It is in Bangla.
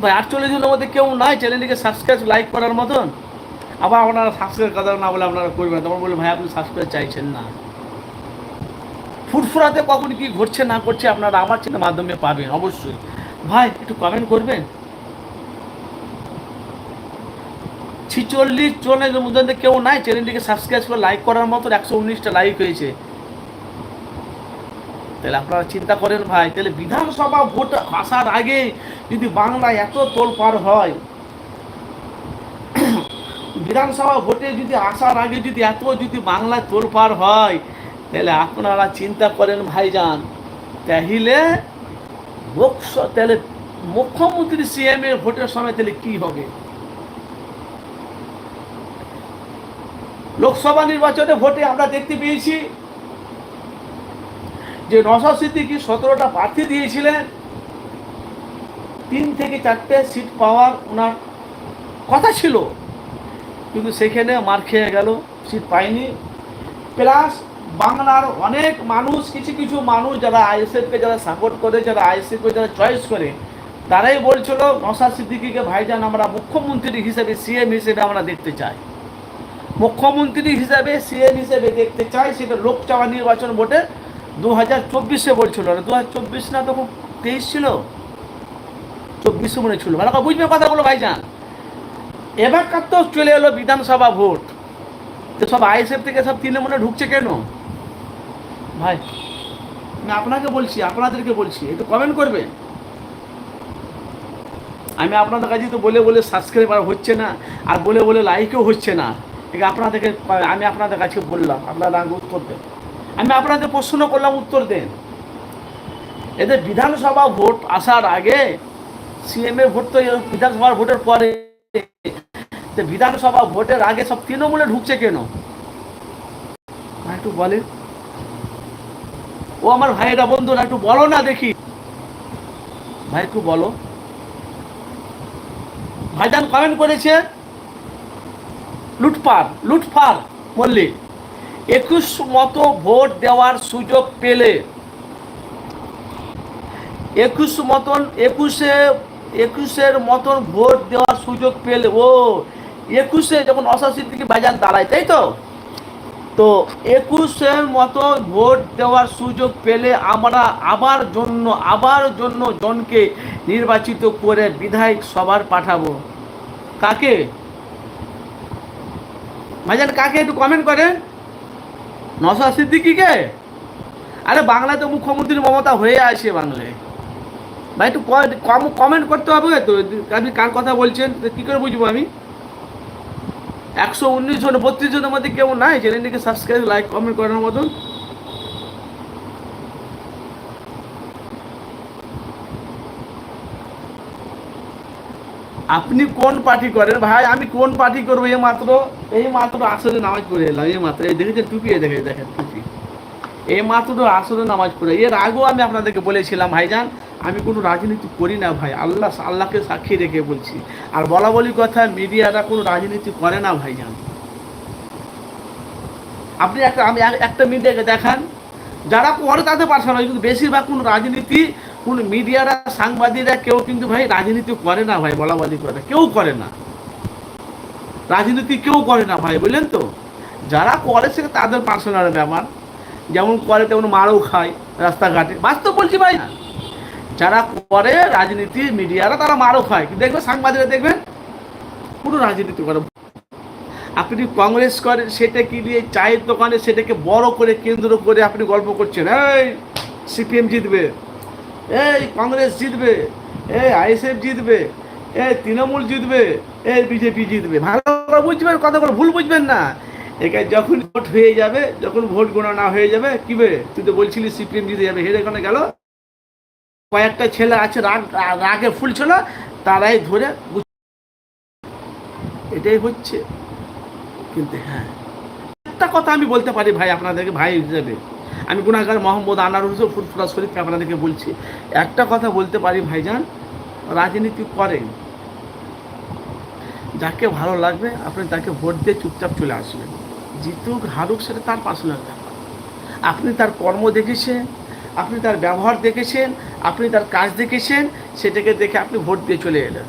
ভাই আটচল্লিশ জনের মধ্যে কেউ নাই চ্যানেলটিকে সাবস্ক্রাইব লাইক করার মতন। আবার আপনারা সাবস্ক্রাইব কথা না বলে আপনারা করবেন তখন বলে ভাই, আপনি সাবস্ক্রাইব চাইছেন না। ফুরফুরাতে কখন কি ঘটছে, না করছে আপনারা আমার চ্যানেলের মাধ্যমে পাবেন, অবশ্যই। ভাই, একটু কমেন্ট করবেন? ছিচল্লিশ জনের মধ্যে কেউ নাই চ্যানেলটিকে সাবস্ক্রাইব করে লাইক করার মতো একশো উনিশটা লাইক হয়েছে। তাহলে আপনারা চিন্তা করেন ভাই, তাহলে বিধানসভা ভোট আসার আগে যদি বাংলায় এত তোলপার হয়, বিধানসভা ভোটে যদি আসার আগে যদি এত যদি বাংলায় তোলপার হয়, তাহলে আপনারা চিন্তা করেন ভাইজান, তাহলে লোকস, তাহলে মুখ্যমন্ত্রী সিএম এর ভোটের সময় তাহলে কি হবে? লোকসভা নির্বাচনে ভোটে আমরা দেখতে পেয়েছি যে নশা সিদ্দিকি সতেরোটা প্রার্থী দিয়েছিলেন, তিন থেকে চারটে সিট পাওয়ার ওনার কথা ছিল। কিন্তু সেখানে মার খেয়ে গেল সিট পায়নি। প্লাস বাংলার অনেক মানুষ, কিছু কিছু মানুষ যারা আইএসএফকে যারা সাপোর্ট করে, যারা আইএসএফকে যারা চয়েস করে, তারাই বলছিল, নশা সিদ্দিকিকে ভাইজান আমরা মুখ্যমন্ত্রী হিসেবে সিএম হিসেবে আমরা দেখতে চাই। মুখ্যমন্ত্রী হিসাবে সিএম হিসেবে দেখতে চাই, সেটা লোকসভা নির্বাচন ভোটে দু হাজার চব্বিশে বলছিল দু হাজার চব্বিশ না তখন তেইশ ছিল? চব্বিশে মনে ছিল। করে বুঝবে কথাগুলো ভাইজান। এবারকার তো চলে এলো বিধানসভা ভোট। তো সব আইএসএফ থেকে সব তৃণমূলে ঢুকছে কেন? ভাই, আমি আপনাকে বলছি, আপনাদেরকে বলছি, একটু কমেন্ট করবে আমি আপনাদের কাছে তো বলে বলে সাবস্ক্রাইব আর হচ্ছে না, আর বলে বলে লাইকও হচ্ছে না। আপনাদেরকে, আমি আপনাদের কাছে বললাম, আপনারা উত্তর দেন আমি আপনাদের প্রশ্ন করলাম উত্তর দেন। এদের বিধানসভা ভোট আসার আগে সিএম এর ভোট তো বিধানসভার ভোটের পরে। বিধানসভা ভোটের আগে সব তৃণমূলে ঢুকছে কেন? একটু বলেন। ও আমার ভাইয়েরা বন্ধুরা, একটু বলো না দেখি। ভাই, একটু বলো। ভাইজান কমেন্ট করেছে, লুটপাট লুটফার মল্লিক। একুশ মতো ভোট দেওয়ার সুযোগ পেলে। একুশ মতন, একুশে, একুশের মতন ভোট দেওয়ার সুযোগ পেলে। ও, একুশে যখন অশাসির দিকে বাজার দাঁড়ায়, তাই তো? তো একুশের মতো ভোট দেওয়ার সুযোগ পেলে আমরা আবার জন্য আবার জন্য জনকে নির্বাচিত করে বিধায়ক সবার পাঠাবো। কাকে? ভাইজান, কাকে একটু কমেন্ট করেন? নশা সিদ্দিকিকে? আরে বাংলায় তো মুখ্যমন্ত্রী মমতা হয়ে আসে বাংলায়। ভাই, একটু কম কমেন্ট করতে হবে তো। আপনি কার কথা বলছেন? কী করে বুঝব আমি? একশো উনিশ জন, বত্রিশ জনের মধ্যে কেউ নাই। চ্যানেলটিকে সাবস্ক্রাইব লাইক কমেন্ট করার মতন। আপনি কোন পার্টি করেন? ভাই, আমি কোন পার্টি করব? এই মাত্র এই মাত্র আসলে নামাজ পড়ে এলাম, এই মাত্র। এই দেখেছেন টুপি? দেখে দেখেন টুপি। এই মাত্র আসলে নামাজ পড়ে। এর আগেও আমি আপনাদেরকে বলেছিলাম, ভাইজান, আমি কোনো রাজনীতি করি না, ভাই। আল্লাহ, আল্লাহকে সাক্ষী রেখে বলছি। আর বলা বলি কথা, মিডিয়ারা কোনো রাজনীতি করে না, ভাইজান। আপনি একটা, আমি এক- একটা মিডিয়াকে দেখান, যারা করে তাদের পার্সোনাল কিন্তু বেশিরভাগ কোনো রাজনীতি কোন মিডিয়ারা, সাংবাদিকরা কেউ কিন্তু ভাই রাজনীতি করে না ভাই, বলা বলি করে কেউ করে না। রাজনীতি কেউ করে না ভাই, বুঝলেন তো? যারা করে সে তাদের পার্সোনাল ব্যাপার। যেমন করে তেমন মারও খায় রাস্তাঘাটে। বাস্তব বলছি ভাই। যারা করে রাজনীতি, মিডিয়ারা, তারা মারও খায়। দেখবেন সাংবাদিকরা দেখবেন? পুরো রাজনীতি করে। আপনি যদি কংগ্রেস করেন সেটাকে নিয়ে চায়ের দোকানে সেটাকে বড় করে, কেন্দ্র করে আপনি গল্প করছেন? এই, সিপিএম জিতবে। এই কংগ্রেস জিতবে, এই আইএসএফ জিতবে, এই তৃণমূল জিতবে, এই বিজেপি জিতবে। ভালো করে বুঝবেন কথা করে ভুল বুঝবেন না। এখানে যখন ভোট হয়ে যাবে, যখন ভোট গণনা হয়ে যাবে, কি বে? তুই তো বলছিলি সিপিএম জিতে যাবে হেরে এখানে গেল। কয়েকটা ছেলে আছে, রাগ, রাগে ফুল ছিল তারাই ধরে এটাই হচ্ছে। কিন্তু হ্যাঁ একটা কথা আমি বলতে পারি ভাই, আপনাদেরকে ভাই হিসেবে। আমি গুণাগার মোহাম্মদ আনার হোসেন ফুরফুরা শরীফকে আপনাদেরকে বলছি। একটা কথা বলতে পারি ভাইজান, রাজনীতি করেন। যাকে ভালো লাগবে, আপনি তাকে ভোট দিয়ে চুপচাপ চলে আসবেন। জিতুক, হারুক, সেটা তার পার্সোনাল ব্যাপার। আপনি তার কর্ম দেখেছেন, আপনি তার ব্যবহার দেখেছেন, আপনি তার কাজ দেখেছেন, সেটাকে দেখে আপনি ভোট দিয়ে চলে এলেন।